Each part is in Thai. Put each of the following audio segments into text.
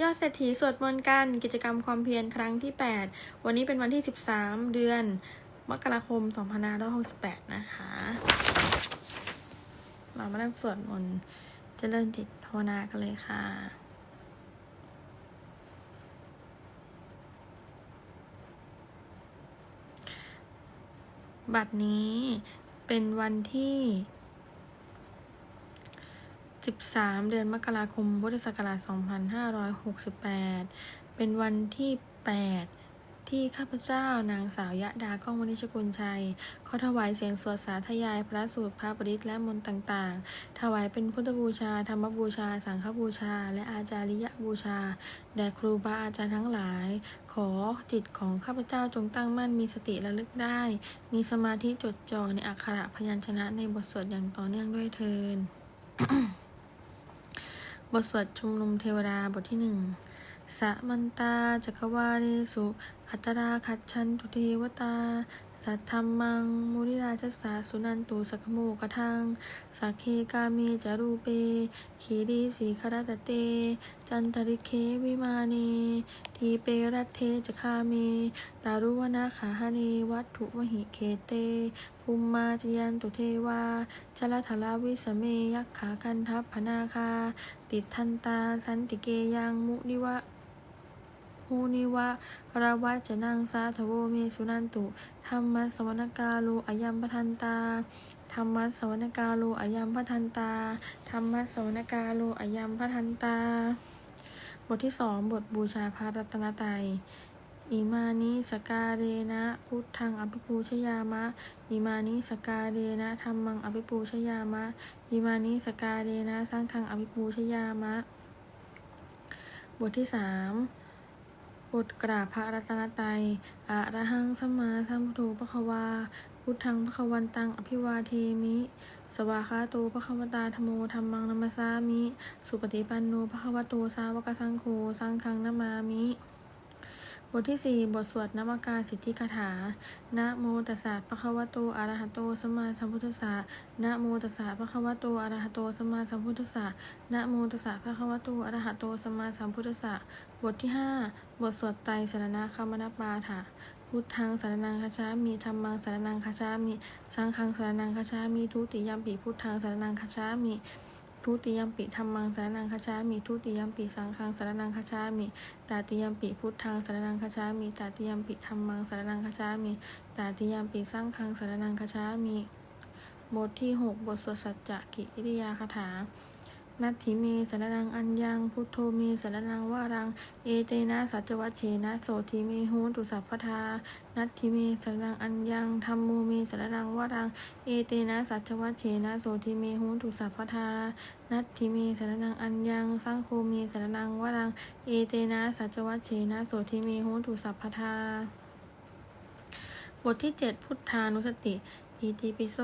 ยอดเศรษฐีสวดมนต์กันกิจกรรมความเพียรครั้งที่ 8 วันนี้เป็นวันที่ 13 เดือน มกราคม 2568 นะคะเรามาเริ่มสวดมนต์เจริญจิตภาวนากันเลยค่ะ บัดนี้เป็นวันที่ 13 เดือนมกราคม พุทธศักราช 2568 เป็นวันที่ 8 ที่ข้าพเจ้านางสาวยะดาก้องวณิชกุลชัย ขอถวายเสียงสวดสาธยายพระสูตรพระปริตและมนต์ต่างๆ ถวายเป็นพุทธบูชา ธรรมบูชา สังฆบูชา และอาจาริยบูชา แด่ครูบาอาจารย์ทั้งหลาย ขอจิตของข้าพเจ้าจงตั้งมั่นมีสติระลึกได้ มีสมาธิจดจ่อในอักขระพยัญชนะในบทสวดอย่างต่อเนื่องด้วยเทิน บทสวดชุมนุมเทวดาบทที่หนึ่งสะมันตาจักวาเรสุ อัตราคัดชันตุเทวตา สัทธรรมัง มุริราชสาสุนันตุสักโมกทัง สักเคกามีจารูเป ขีรีสีคราตเต จันทริเควิมาเน ทีเปรัตเทจคาเม ตารุวนาขาหเนวัตถุมหิเคเต ภูมิมาจยันตุเทวาชลทลาวิสเมยักขากันทัพพนาคา ติดทันตาสันติเกยังมุนิวะ หูนิวะราวัจจะนังสาทโวเมสุนันตุธรรมะสวนกาโลอายัมปทันตาธรรมะสวนกาโลอายัมปทันตาธรรมะสวนกาโลอายัมปทันตา บทที่สองบทบูชาพระรัตนตรัยอิมานิสกาเรนะพุทธังอภิปูชยามะอิมานิสกาเรนะธรรมังอภิปูชยามะอิมานิสกาเรนะสร้างฆังอภิปูชยามะ บทที่สาม บทกราบพระรัตนตรัยอะระหังสัมมาสัมพุทโธปะคะวา พุทธังปะคะวันตังอภิวาเทมิ สวาคาโตปะคะวตาธโมธรรมังนัมสสามิ สุปฏิปันโนปะคะวโตสาวกสังโฆ สังฆังนามามิ บทที่สี่บทสวดนมการสิทธิคาถา นะโมตัสสะปะคะวะโตอะระหะโตสัมมาสัมพุทธัสสะ นะโมตัสสะปะคะวะโตอะระหะโตสัมมาสัมพุทธัสสะ นะโมตัสสะภะคะวะโตอะระหะโตสัมมาสัมพุทธัสสะ บทที่ห้าบทสวดไตรสรณคามนปาฐะพุทธังสารนังคาชามีธรรมังสารนังคาชามี สังฆังสารนังคาชามีทุติยมปิพุทธังสารนังคาชามี ทุติยมปิธรรมังสารนังคาชามีทุติยมปิสังฆังสารนังคาชามีตาติยมปิพุทธังสารนังคาชามีตาติยมปิธรรมังสารนังคาชามีตาติยมปิสังฆังสารนังคาชามีบทที่หกบทสวดสัจจะกิริยาคาถา นัตถิเมสรนังอัญญัง พุทโธเมสรนังวารัง เอเตนะสัจวัชเชนะโสทิเมหูตุสัพพทา นัตถิเมสรนังอัญญังธรรมโมเมสรนังวารัง เอเตนะสัจวัชเชนะโสทิเมหูตุสัพพทา นัตถิเมสรนังอัญญัง สังโฆเมสรนังวารัง เอเตนะสัจวัชเชนะโสทิเมหูตุสัพพทาบทที่เจ็ดพุทธานุสติ อิติปิโส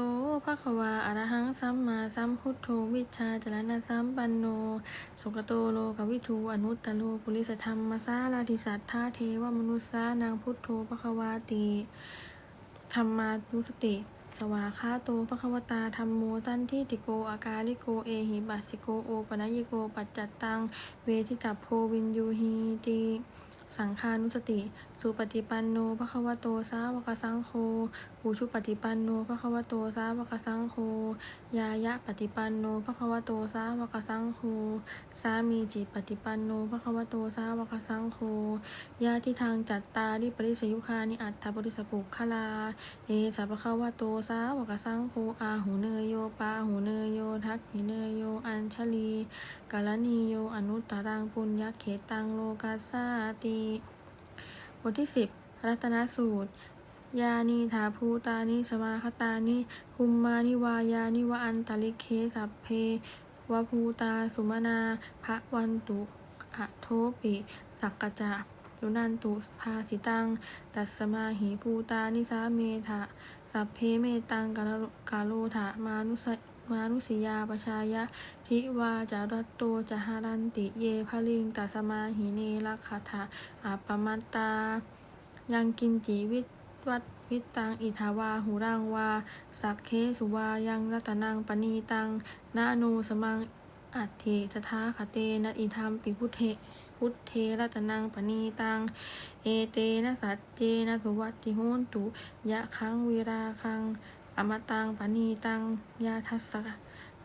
ภะคะวาอะระหังสัมมาสัมพุทโธวิชาจรณะสัมปันโน สุกโตโลกวิทูอนุตตโลปุริสธรรมสาราธิสัทธาเทวมนุสสานางพุทโธภะคะวาติธรรมานุสติ สวาคาโตภะคะวตาธรรมโมสันทิติโกอากาลิโกเอหิปัสสิโกโอปนัยโกปัจจัตตัง เวทิตาโพวินยูหีติสังฆานุสติ สุปฏิปันโนภะคะวะโตสาวกสังโฆอุชุปฏิปันโนภะคะวะโตสาวกสังโฆยายะปฏิปันโนภะคะวะโตสาวกสังโฆสามีจิปฏิปันโนภะคะวะโตสาวกสังโฆยาทิทางจัตตาริปริสยุคานิอัตถบริสปุคลา เอสัพพะควะโตสาวกสังโฆอาหูเนยโยปาหูเนยโยทักขิเนยโยอัญชลีกาลนีโยอนุตตรังปุญญเขตังโลกัสสาติ บทที่สิบรัตนสูตร ยานิถาภูตานิสมาคตานิภูมมานิวายานิวอันตลิเคสัพเพวภูตาสุมนาภะวันตุอะโทปิสักกะจะยุนันตุภาสิตัง ตัสมาหิภูตานิสาเมทะ สัพเพเมตังกาลกาโลทะมานุส มานุสิยาปชายะทิวาจารัตโตจหารันติเยพลิงตัสมาหิเนลักขทะอัปมัตตา ยังกินจีวิตวัดวิตังอิทาวาหูรังวา สักเคสุวายังรัตนังปณีตัง นาโนสมังอัตถิตถาคเตนะอิธรรมปิพุเทพุทเทรัตนังปณีตัง เอเตนะสัจเจนะสุวัติโหนตุ ยะคังวิราคัง อมตังปณีตังยาทัสสะ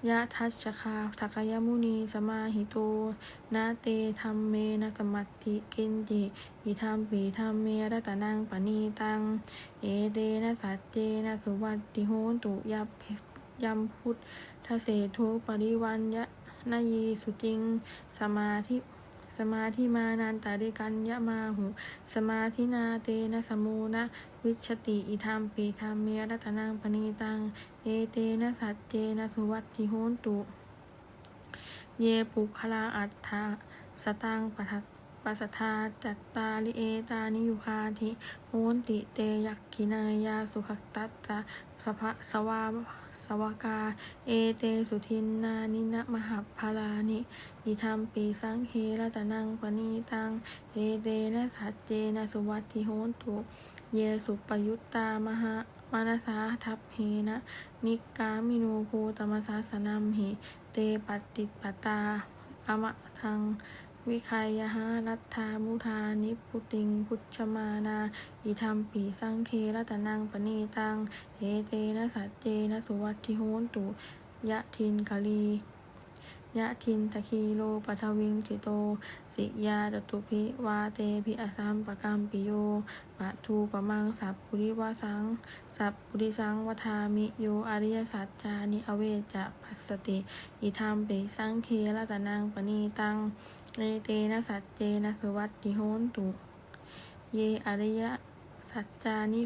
ยะทัชชคาทักยมุนี สมาหิโต นาเตธรรมเมนะสมัติกินติอิธรรมปีธรรมเมรัตนังปณีตัง เอเตนะสัจเจนะสุวัตติโหนตุยับยัมพุทธเสทุปริวันยะนายีสุจิง สมาธิ สมาธิมานันตาริกัญญามาหุ สมาธินาเตนะสมูนะ วิชติอิธรรมปีธรรมเมรัตนังปณีตัง เอเตนะสัจเจนะสุวัตติโหนตุ เยปุคลาอัฏฐาสตังปัทปัสสทาจัตตาลิเอตานิยุคาธิโหนติเตยักขินายาสุขตัตตะสภะสวา สวากา เอเตสุทินนานินะมหัพพลานิอิธรรมปีสังเครัตนังปณีตัง เอเตนะสัจเจนะสุวัติโหตุ เยสุปยุตตามหามานาสาทัพเหนะ นิกามิโนภูตมสาสนัมหิเตปฏิปตาอมะทัง วิคัยยหารัตธามุทานิพุติง พุชมานาอิธรรมปีสังเครัตนังปณีตังเอเตนะสัจเจนะสุวัตถิโหนตุ ยะทินกะลียะทินตะคีโลปัทวิงจิโต สิยาจตุพิวาเตพิอสัมปกัมปิโยปะทูปะมังสัพพุริวาสัง สัพพุริสังวทามิโยอริยสัจจานิอเวจะปัสสติ อิธรรมปิสังเครัตนังปณีตัง เอเตนะสัจเจนะสุวัตติโหนตุ เยอริยสัจจานิ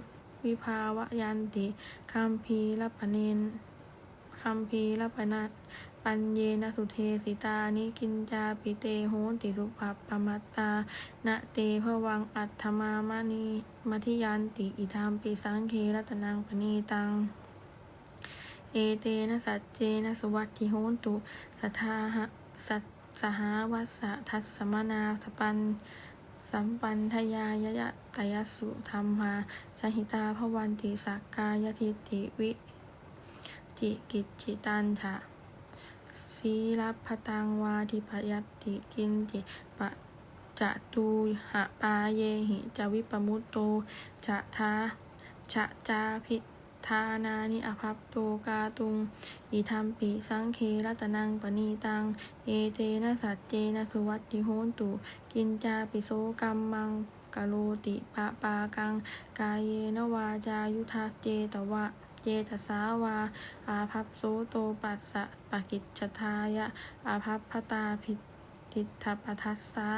วิภาวะยันติคัมภีรปเนนคัมภีรปนัตปัญเยนะสุเทสิตานิกินจาปิเตโหติสุภัพปมัตตานะเตภวังอัตถมามะนีมัธิยันติอิธรรมปิสังเครัตนังปณีตัง เอเตนะสัจเจนะสุวัตถิโหนตุสัทธาหะสัท สหวัสะทัสมนาสปัน สัมปันทยายะยะตยสุธรรมาสหิตาพวันติสักกายทิติวิจิกิจจิตันถะสีรับพตังวาทิปยัตติกินจิปะจะตูหะปาเยหิจาวิปมุตโตจะทาชะจาพิ ทานานิอภัพโตกาตุง อิธรรมปิสังเครัตนังปณีตัง เอเตนะสัจเจนะสุวัตติโหนตุ กินจาปิโสกัมมังกะโลติปะปากัง กายเยนวาจายุทาเจตวะ เจตสาวา อาภัพโสโตปัสสะปะกิจจทายะ อาภัพพตาพิทิฏฐปัทัสสา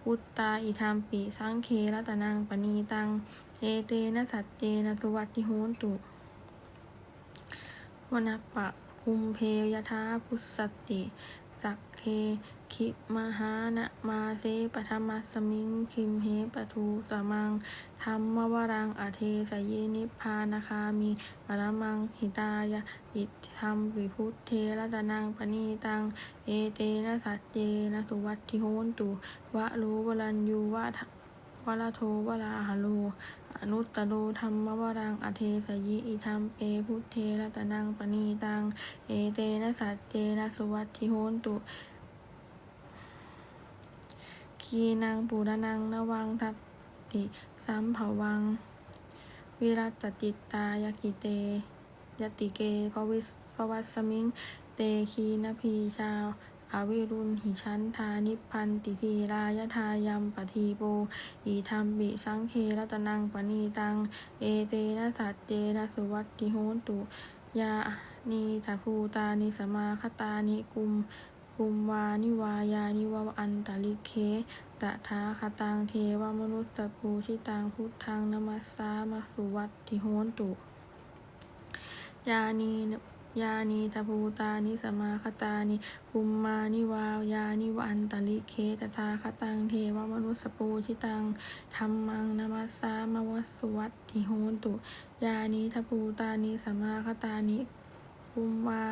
พุตตาอิธรรมปิสังเครัตนังปณีตัง เอเตนะสัจเจนะสุวัติโหนตุวนาปะคุมเพยทาพุสติ สักเค คิมหานะมาเสปทมัสมิง คิมเหปทูสมังธรรมวรังอเทสเยนิพพานาคามีปรมังหิตายะอิทธรรมวิพุทเทระตนังปณีตัง เอเตนะสัจเจนะสุวัตถิโหนตุ วะโลวรัญยูวะทะวะละโทวะลาหะโลอนุตตโรธรรมวรัง อเทสยิอิธรรมเปพุทเทระตนังปณีตัง เอเตนะสัจเจนะสุวัตถิโหนตุ คีนังปูรนังนวังทัตติสัมภวัง วิรัตจิตตายกิเตยติเกภวิสภวัสสมิง เตคีนพีชาวอวิรุณหิชันทานิพันติทีรายทายัมปทีโปอีธรรมบิสังเครัตนังปณีตัง เอเตนะสัจเจนะสุวัตติโหนตุ ยานีตาภูตานิสมาคตานิกุม กุมวานิวายานิวะอันตลิเคตถาคตังเทวมนุสสปูชิตังพุทธังนมัสสามาสุวัตติโหนตุ ยานียานีตภูตานิสมาคตานิกุมมานิวายานิวันตลิเคตถาคตังเทวมนุสปูชิตังธรรมังนมัสสามวสุวัตติโหนตุ ยานิทภูตานิสมาคตานิคุมวา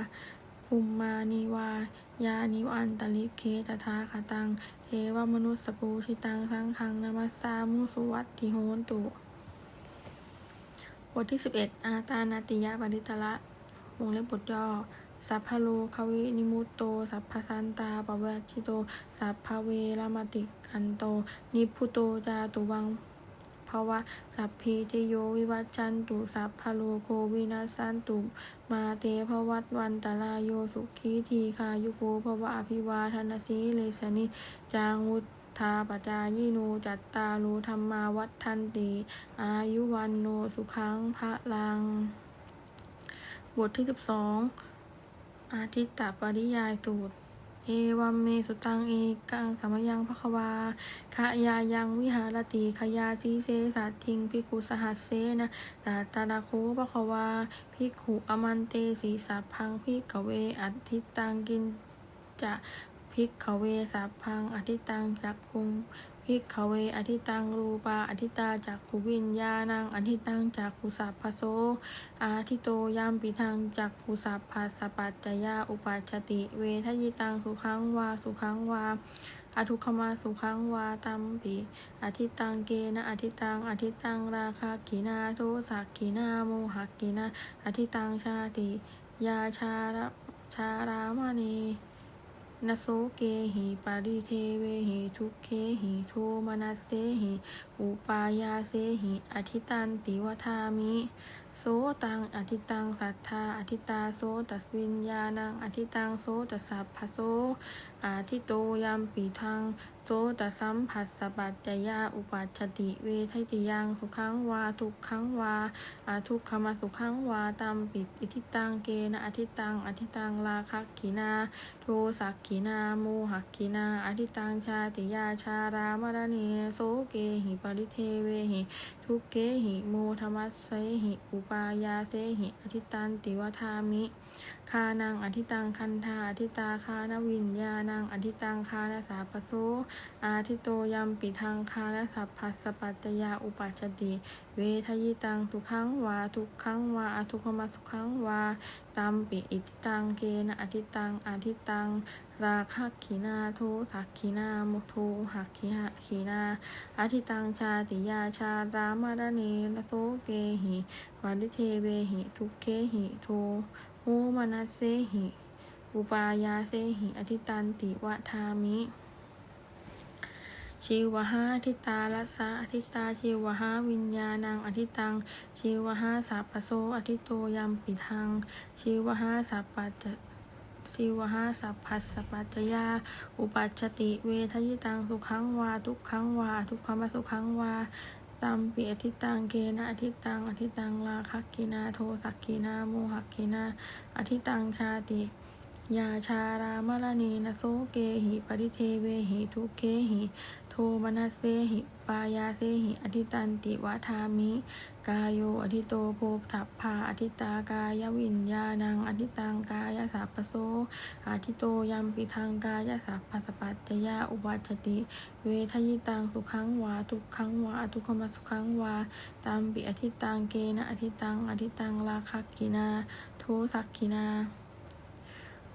คุมมานิวา ยานิวอันตลิเคตถาคตัง เทวมนุสสปูชิตังสังฆังนามัสสามุสุวัตติโหนตุ บทที่11อาตานาติยะปริตละวงเล็บบทย่อ สัพพะโลควินิมุตโต สัพพสันตาปวัชิโต สัพพะเวรมติกันโต นิพุโตจาตุวัง ภวะสัพพีติโยวิวัจจันตุสัพพะโลโกวินัสสันตุ มาเตภวัตวันตรายโยสุขีทีคายุโกภวะอภิวาทนาสีเลสนิจางวุธาปจายิโนจัตตารุธรรมาวัฏทันติ อายุวันโนสุขังพระลัง บทที่สิบสองอาทิตตปริยายสูตร เอวัมเมสุตังเอกังสมยังภควาขยายังวิหารติขยาสีเสสัตทิงพิกุสหัสเสนะตาตาดาโคภควาพิกุอมันเตสีสัพพังพิกเวอัติตังกินจะพิกขเวสัพพังอธิตังจักคุง พิกขเวอธิตังรูปาอธิตาจักขุวิญญาณังอธิตังจักขุสัพพโสอาทิโตยามปิทังจักขุสัพพสปัจจยาอุปัชติ เวทยิตังสุขังวาสุขังวาอทุกขมาสุขังวาตัมปิ อธิตังเกนะอธิตัง อธิตังราคากินาโทสักกินาโมหักกินาอธิตังชาติ ยาชาระชารามณี นโสเกหิปาริเทเวหิทุกเคหิโทมนัสเสหิอุปายาเสหิอธิตันติวทามิโสตังอธิตังสัทธาอธิตาโสตัสวิญญาณังอธิตังโสตัสสัพพโสอาทิโตยามปีทังโสตสัมผัสสะปัจจยาอุปัชติเวทติยังสุขังวาทุกขังวาอาทุกขมาสุขังวาตัมปิอิทิตังเกนะอธิตังอธิตังราคักขีนา โทสักขีนาโมหักขีนาอธิตังชาติยาชารามรณีโสเกหิปริเทเวหิทุกเกหิโมธรรมัสเสหิอุปายาเสหิอธิตันติวทามิ คานังอธิตังคันธาอธิตาคานวิญญาณังอธิตังคานสาปโสอาทิโตยัมปิทังคานสัพพัสปัจจยาอุปัชชติ เวทยิตังทุกขังวาทุกขังวาอทุกขมาสุขังวาตัมปิอิทิตังเกนะอธิตังอธิตังราคักขีนาโทสักขีนามุโทหักขีหขีนาอธิตังชาติยาชารามารณีนโสเกหิวันิเทเวหิทุกเคหิโท โหมนัสเสหิอุปายาเสหิอธิตันติวะทามิ ชีวหาอธิตาลัสสะอธิตาชีวหาวิญญาณังอธิตัง ชีวหาสัพพโสอธิโตยัมปิทัง ชีวหาสัพปัจจชีวหาสัพพัสสปัจจยา อุปัชชติ เวทยิตัง สุขังวา ทุกขังวา ทุกขมสุขังวา ตัมปิอธิตังเกนะอธิตังอธิตังราคักกินาโทสักกินาโมหักกินาอธิตังชาติยาชารามรณีนโสเกหิปริเทเวหิทุเกหิ ทมนัสเสหิปายาเสหิอธิตันติวะทามิ กายโยอธิโตโพธัพพาอธิตากายวิญญาณังอธิตังกายสัพพโสอธิโตยัมปิทังกายสัพพสปัจจยาอุบัชติ เวทยิตังสุขังวาทุกขังวาอทุกขมสุขังวาตามปิอธิตังเกนะอธิตังอธิตังราคักกินาโทสักกินา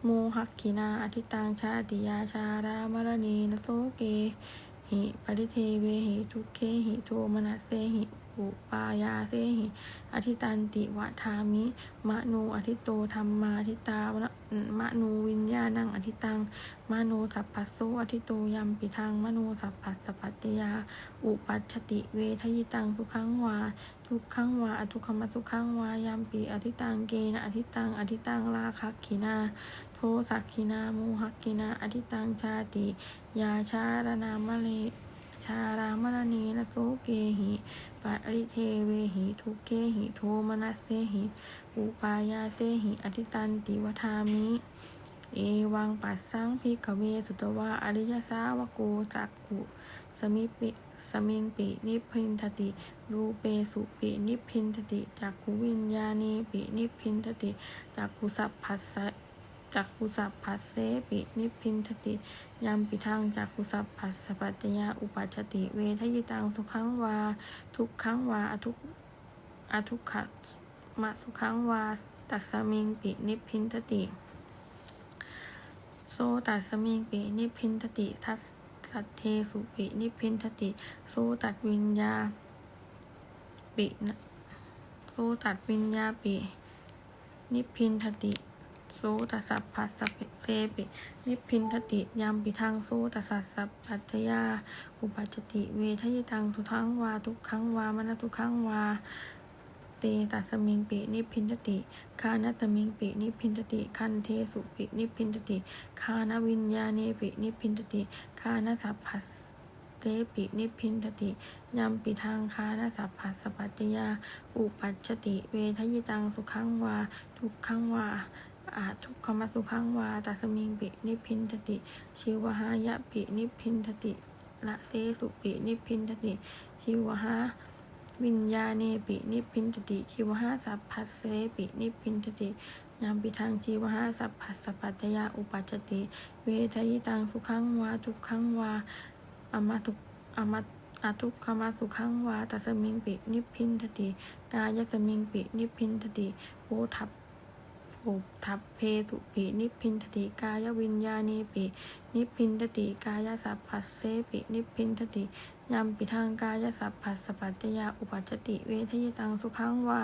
โมหักขินาอธิตังชาติยาชารามรณีนโสเก หิ ปริเทเวหิ ทุกเคหิ โทมนัสเสหิ อุปายาเสหิ อธิตันติวะทามิ มะนูอธิโตธรรมาธิตามะมะนูวิญญาณังอธิตัง มะนูสัพพัสโสอธิโตยัมปิทัง มะนูสัพพัสสปัตตยา อุปัชติเวทยิตังสุขังวา ทุกขังวาอทุกขมสุขังวายามปีอธิตังเกนะอธิตัง อธิตังราคักขินา สักขินาโมหักขินาอธิตังชาติ ยาชารนามะเลชารามรณีนโสเกหิปะริเทเวหิทุเคหิโทมนัสเสหิอุปายาเสหิอธิตันติวทามิ เอวังปัสสังพิกเวสุตวะอริยสาวโกจักขุสมิปิสมิงปินิพินทติรูเปสุปินิพินทติจักขุวิญญาณีปินิพินทติจักขุสัพพัสส จักขุสัพพัสเสปินิพินทติยัมปิทังจักขุสัพพัสสปัจจยาอุปัชติเวทยิตังสุขังวา ทุกขังวาอทุกอทุกขะมะสุขังวา ตัสมิงปินิพินทติ โซตัสมิงปินิพินทติ ทัสสัทเทสุปินิพินทติ โซตัดวิญญาปิโซตัดวิญญาปินิพินทติ สูตัสสะผัสสะเสปินิพินทติยามปิทางโสตัสสะสัพพัจยา อุปัจจติเวทยตังทุทังวาทุกขังวามนทุขังวาเตตัสมิงปินิพินทติ คานัตมิงปินิพินทติ คันเทสุปินิพินทติคานวิญญาเนปินิพินทติคานสัพพัสเตปินิพินทติยามปิทางคานสัพพัสสปัตตยา อุปัจจติ เวทยิตังสุขังวา ทุกขังวา อาทุกขมสุขังวาตัสมิงปินิพินทติ ชิวหายะปินิพินทติละเสสุปินิพินทติ ชิวหาวิญญาเนปินิพินทติชีวหาสัพพัสเสปินิพินทติยามปิทางชีวหาสัพพัสสปัจจยาอุปัจจติ เวทยิตังสุขังวาทุกขังวาอมทุกอมอาทุกขมาสุขังวาตัสมิงปินิพินทติ กายสมิงปินิพินทติโอทัพ โอทัพเพสุปินิพินทติกายวิญญาเนปิ นิพินทติกายสัพพัสเสปินิพินทติยามปิทางกายสัพพัสสปัจจยาอุปัจจติเวทยตังสุขังวา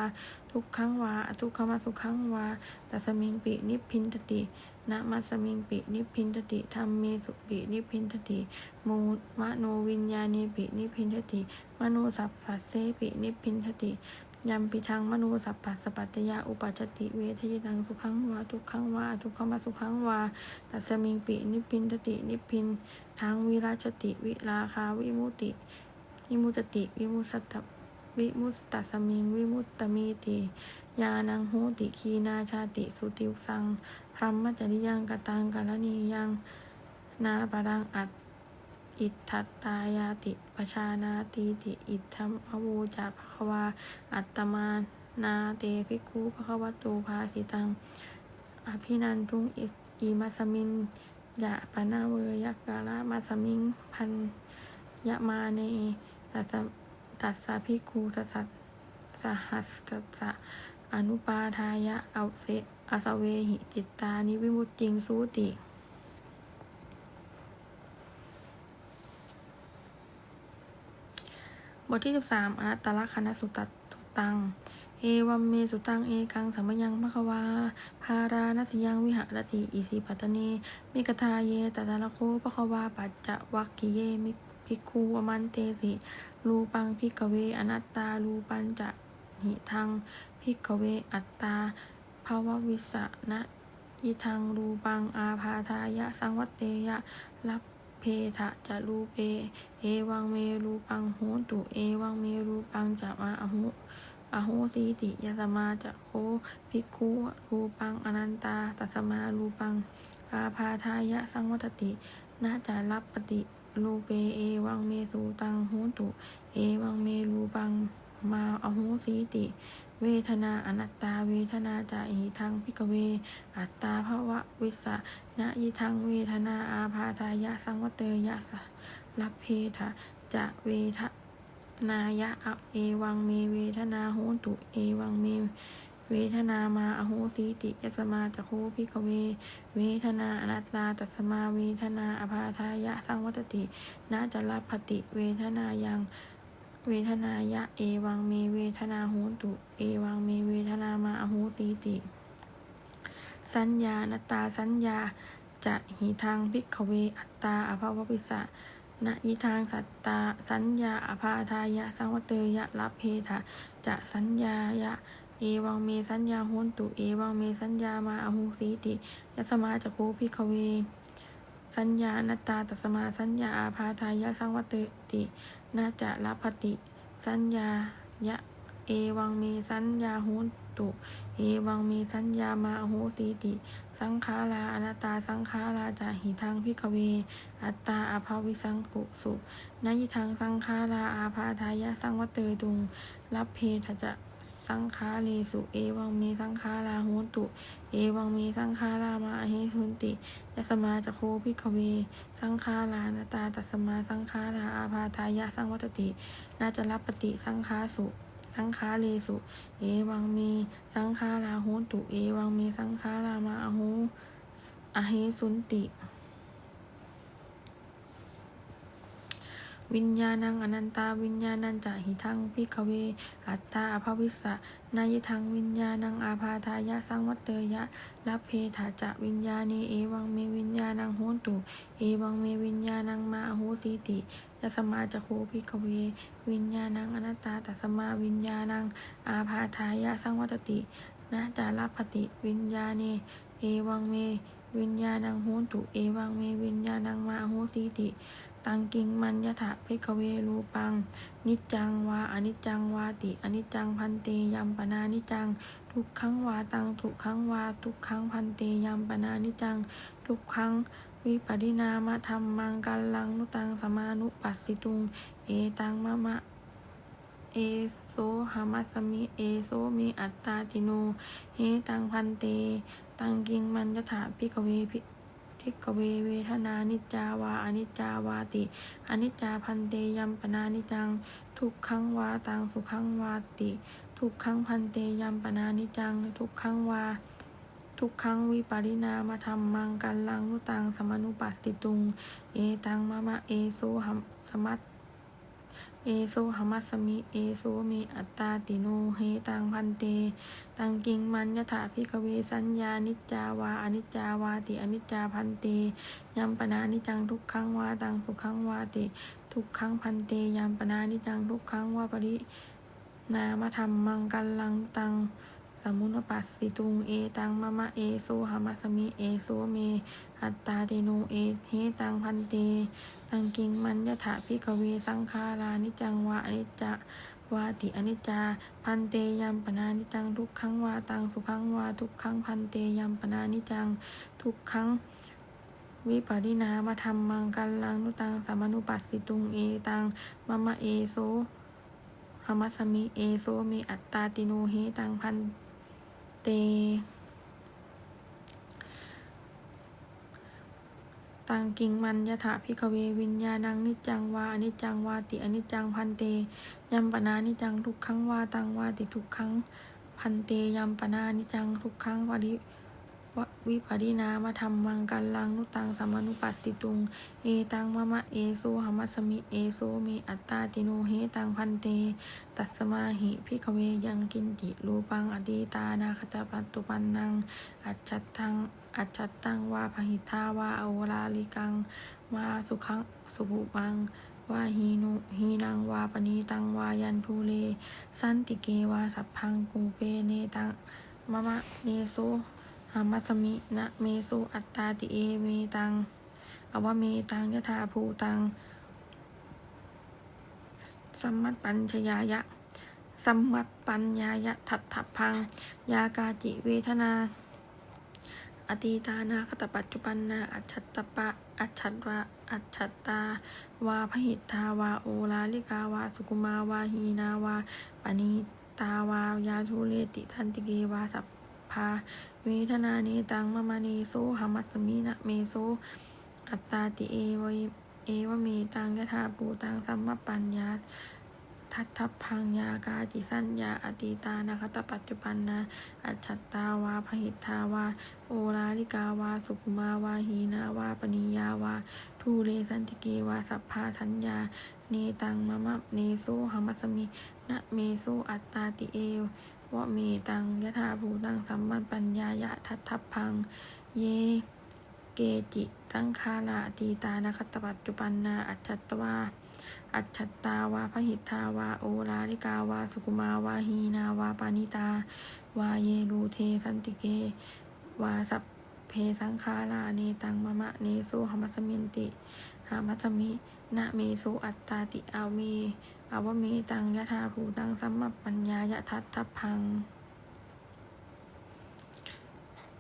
ทุกขังวาอทุกขมาสุขังวาตัสมิงปินิพินทตินะมัสมิงปินิพินทติธรรมเมสุปินิพินทติมูมโนวิญญาเนปินิพินทติมโนสัพพัสเสปินิพพินทติ ยามปิทางมโนสัพพัสสปัจจยาอุปัจจติเวทยิตังสุขังวาทุกขังวาทุกขมาสุขังวาตัสมิงปินิพินทตินิพินทางวิราชติวิราคาวิมุตติวิมุตติวิมุตตวิมุตตสมิงวิมุตตมีติยานังโหติคีนาชาติสุติวสังพรหมจริยังกตังกรณียังนาปรังอัต อิทธัตตายาติปชานาตีติอิทธัมอวูจาภควา อัตตมานาเตภิกขุภควตูภาสิตัง อภินันทุงอิอมัสมินยะปนาเวยกกะละมาสมิงพันยะมาเนตัสตัสสะพิคูตัสสะสหัสตัสอนุปาทายะเอาเสอสเวหิจิตตานิวิมุตติงสูติ บทที่ 13อนัตตลักษณสุตตตัง เอวัมเมสุตัง เอกังสัมยังมะควาภารานัสยังวิหารติ อิสิปัตเน มิกทาเยตตะลโคปะควา ปัจจวักกิเย มิภิกขุอมันเตสิรูปังพิกเว อนัตตารูปัญจะหิทังพิกเว อัตตาภาววิสะนะยิทังรูปังอาพาทายะ สังวัตเตยะรับ เพทะจะรูเป เอวังเมรูปังโหตุ เอวังเมรูปังจะมาอหุอโหสีติยสมาจะโคภิกขุรูปังอนันตาตัสมารูปังอาพาทายะสังวัตตินาจะรับปฏิรูเปเอวังเมสูตังโหตุ เอวังเมรูปังมาอโหสีติ เวทนาอนัตตาเวทนาจะหิทังพิกเว อัตตาภวะวิสะ นะยิทังเวทนาอาพาทายะสังวเตยะสะรับเพทะจะเวทนายะอะเอวังเมเวทนาโหตุเอวังเมเวทนามาอโหสีติยสมาจะโคพิกเว เวทนาอนัตตาตัสมาเวทนาอภาทายะสังวัตตินาจะรับปฏิเวทนายังเวทนายะเอวังเมเวทนาโหตุ เอวังเมเวทนามาอโหสีติ สัญญาณตาสัญญาจะหิทางพิกเว อัตตาอภาวปิสะนะยิทางสัตตา สัญญาอภาทายะ สังวเตยะรับเพทะจะสัญญายะ เอวังเมสัญญาโหนตุ เอวังเมสัญญามาอหุสีติยัสมาจะโคพิกเว สัญญาณตาตัสมาสัญญาอาพาทายะสังวเตตินาจะรับปฏิ สัญญายะ เอวังเมสัญญาโหน ตุเอวังเมสัญญามาอโหสีติ สังขาราอนัตตาสังขาราจะหิทางพิกเว อัตตาอาภาวิสังกุสุนายิทางสังขาราอาภาทายะสังวเตยตุง รับเพทจะสังขาเลสุเอวังเมสังขาราโหตุ เอวังเมสังขารามาเหทุนติยัสมาจะโคพิกเว สังขารานาตาตัสมาสังขาราอาภาทายะสังวัตติ นาจะรับปฏิสังขาสุ สังฆาเลสุ เอวังมี สังฆาราหูตุ เอวังมี สังฆารามาอโหอเหสุนติ วิญญาณังอนันตา วิญญาณังจะหิทังพิกเว อัตตาอภวิสสะ นายทังวิญญาณังอาพาทายะสังวัตเตยะลัพเพถาจะวิญญาเนเอวังเมวิญญาณังโหนตุเอวังเมวิญญาณังมาโหสีติยสมาจะโคพิกเว วิญญาณังอนัตตาตัสมาวิญญาณังอาพาทายะสังวัตตินะจาลปติวิญญาเนเอวังเมวิญญาณังโหนตุเอวังเมวิญญาณังมาโหสีติ ตังกิงมันยถะเพกเวรูปัง นิจจังวาอนิจจังวาติอนิจจังพันเตยัมปนานิจัง ทุกขังวาตังทุกขังวาทุกขังพันเตยัมปนานิจัง ทุกขังวิปริณามะธรรมังกัลลังนุตังสมานุปัสสิตุง เอตังมะมะเอโซหามัสมิเอโซมีอัตตาติโนเฮตังพันเต ตังกิงมันยถาพิกเวพิ ทิกเวเวทนานิจาวาอนิจจาวาติ อนิจจาพันเตยัมปนานิจัง ทุกขังวาตังสุขังวาติ ทุกขังพันเตยัมปนานิจัง ทุกขังวา ทุกขังวิปาริณามธรรมังกัลลังนุตังสมานุปัสสิตุง เอตังมะมะเอโซหัมสมัต เอโซหมัสสมิ เอโซเมอัตตาติโนเฮตังพันเต ตังกิงมันยถาพิกเวสัญญานิจจาวาอนิจจาวาติอนิจจาพันเตยัมปนานิจังทุกขังวาตังสุขังวาติทุกขังพันเตยัมปนานิจังทุกขังวาปรินามธรรมมังกัลังตังสมุนปัสสิตุงเอตังมะมะเอโซหมัสสมิ เอโซเม อัตตาเตโนเอเฮตังพันเต ตังกิงมันยถาพิกเวสังขารานิจังวาอนิจจวาติอนิจจา พันเตยัมปนานิจังทุกขังวาตังสุขังวาทุกขังพันเตยัมปนานิจังทุกขังวิปริณามธรรมังกัลลังนุตังสามานุปัสสิตุงเอตังมะมะเอโซหมัสสมิเอโซเมอัตตาติโนเฮตังพันเต ตังกิงมันยะถาพิกเววิญญาณังนิจังวาอนิจังวาติอนิจังพันเตยัมปนานิจังทุกครั้งวาตังวาติทุกครั้งพันเตยัมปนานิจังทุกครั้งวาติ วิปริณามธรรมังกัลลังนุตังสมานุปัสติตุง เอตังมะมะเอโซหมัสมิเอโซเมอัตตาติโนเฮตังพันเต ตัสมาหิพิกเวยังกินจิรูปังอดีตานาคตปัตตุปันนัง อัจฉัตตังอัจฉัตตังวาพหิทาวาโอลาลิกังวาสุขังสุภุปังวาหีนุหีนังวาปณีตังวายันทุเล สันติเกวาสัพพังกูเปเนตังมะมะเนโซ หามัสมินะเมโซอัตตาติเอเมตังอวเมตังยถาภูตังสัมมัตปัญชยายะสัมมัตปัญญายะทัตถพัง ยากาจิเวทนา อตีตานาคตปัจจุปันนาอัจฉตปะ อัจฉตวาอัจฉตาวาพหิตทาวาโอลาลิกาวาสุกุมาวาหีนาวาปณีตาวายาทุเลติทันติเกวาสัพ พาเวทนาเนตังมะมะเนโซหามัสสมินะเมโซอัตตาติเอวะเอวเมตังยถาปูตังสัมมปัญญาทัตถพังยากาจิสัญญาอตีตานาคตปัจจุปันนาอัจฉัตตาวาพหิทาวา โอลาลิกาวา สุขุมาวาหีนาวาปณียาวา ทูเรสันติเกวาสัพพาสัญญา เนตังมะมะเนโซหามัสมินะเมโซอัตตาติเอว วะเมตังยถาภูตังสัมมันปัญญายะทัตถพัง เย เกจิตังคาลาตีตานะคตปัจจุปันนาอัจฉตวาอัจฉตตาวาพหิทธาวาโอราลิกาวาสุกุมาวาฮีนาวาปานิตา วาเยรูเทสันติเก วาสัพ เพสังคาราเนตังมะมะเนโซหมัสมินติหามัสมินะเมโซอัตตาติอาเมอาวเมตังยะธาภูตังสัมมปัญญายะทัตถพัง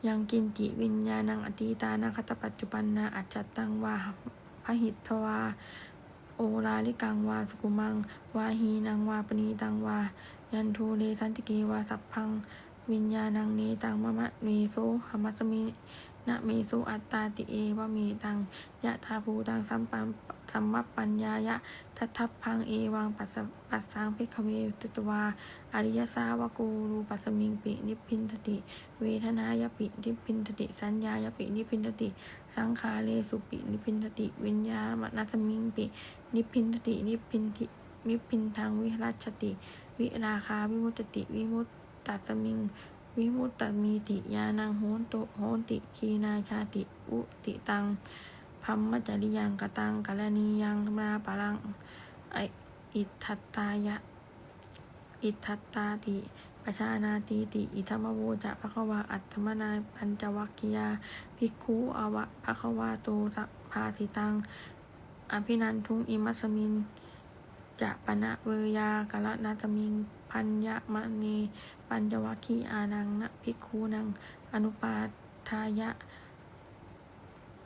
ยังกินจิวิญญาณังอตีตานาคตปัจจุปันนาอัจจตังวาพหิทธวา โอลาลิกังวาสกุมัง วาหีนังวาปณีตังวา ยันทูเลสันติเกวาสัพพัง วิญญาณังเนตังมะมะเมโซหมัสมินะเมโซอัตตาติเอวะเมตังยะธาภูตังสัมปัมสัมมปัญญายะทัตทัพพังเอวังปัสสะปัสสังพิกขเวตุตวาอริยสาวกูรูปัสมิงปินิพินทติ เวทนายปินิพินทติ สัญญายปินิพินทติ สังขาเลสุปินิพินทติ วิญญามนัสมิงปินิพินทตินิพินทินิพินทางวิรัชติ วิราคาวิมุตติวิมุตตั สมิง วิมุตตมีติยานังโหนตุโหนติคีนาชาติอุติตังพัมมจริยังกตังกรณียังมาปะลังอิทัตตายะ อิทัตตาติประชานาตีติอิธรรมโวจะภควาอัตถมนาปัญจวัคคียาภิกขุอวะภควาโตสัพพาสิตัง อภินันทุงอิมัสสมินจะปณะเวยากะละนาตมิง พัญญมณีปัญจวัคคีอานังนะภิกขูนัง อนุปาทายะ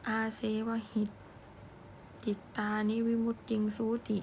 อาเสวหิตจิตตานิวิมุตติงสูติ